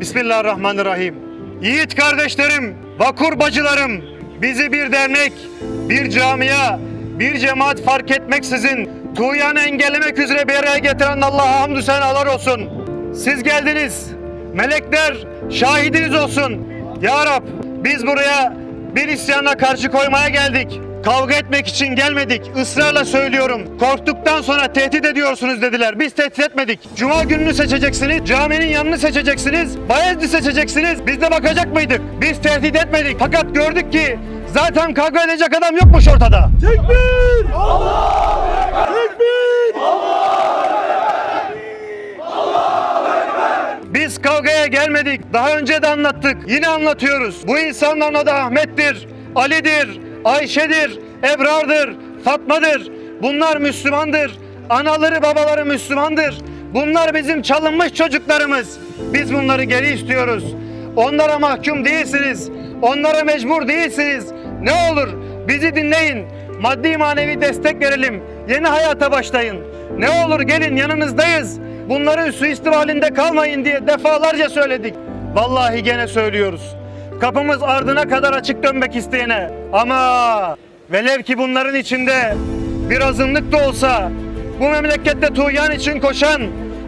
Bismillahirrahmanirrahim. Yiğit kardeşlerim, vakur bacılarım, bizi bir dernek, bir camia, bir cemaat fark etmeksizin tuğyanı engellemek üzere bir araya getiren Allah'a hamdü senalar olsun. Siz geldiniz. Melekler şahidiniz olsun. Ya Rab biz buraya bir isyana karşı koymaya geldik. Kavga etmek için gelmedik. Israrla söylüyorum. Korktuktan sonra tehdit ediyorsunuz dediler. Biz tehdit etmedik. Cuma gününü seçeceksiniz. Caminin yanını seçeceksiniz. Bayezid'i seçeceksiniz. Biz de bakacak mıydık? Biz tehdit etmedik. Fakat gördük ki zaten kavga edecek adam yokmuş ortada. Biz kavgaya gelmedik. Daha önce de anlattık. Yine anlatıyoruz. Bu insanların adı Ahmet'tir, Ali'dir, Ayşe'dir, Ebrar'dır, Fatma'dır. Bunlar Müslümandır. Anaları babaları Müslümandır. Bunlar bizim çalınmış çocuklarımız. Biz bunları geri istiyoruz. Onlara mahkum değilsiniz. Onlara mecbur değilsiniz. Ne olur bizi dinleyin. Maddi manevi destek verelim. Yeni hayata başlayın. Ne olur gelin yanınızdayız. Bunların suistimal halinde kalmayın diye defalarca söyledik. Vallahi gene söylüyoruz. Kapımız ardına kadar açık dönmek isteyene. Ama velev ki bunların içinde bir azınlık da olsa bu memlekette tuğyan için koşan,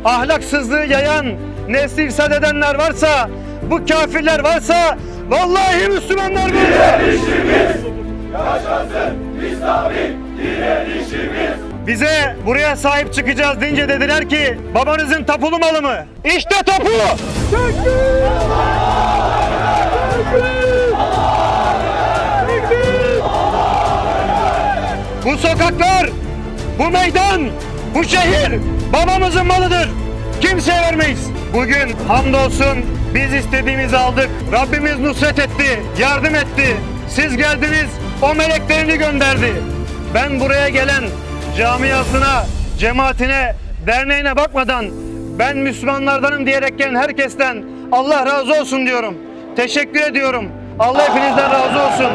ahlaksızlığı yayan, nesli ifsad edenler varsa, bu kafirler varsa vallahi Müslümanlar burada. Bize buraya sahip çıkacağız deyince dediler ki babanızın tapulu malı mı? İşte tapu! Bu sokaklar, bu meydan, bu şehir babamızın malıdır. Kimseye vermeyiz. Bugün hamdolsun biz istediğimizi aldık. Rabbimiz nusret etti, yardım etti. Siz geldiniz, o meleklerini gönderdi. Ben buraya gelen camiasına, cemaatine, derneğine bakmadan ben Müslümanlardanım diyerek gelen herkesten Allah razı olsun diyorum. Teşekkür ediyorum. Allah hepinizden razı olsun.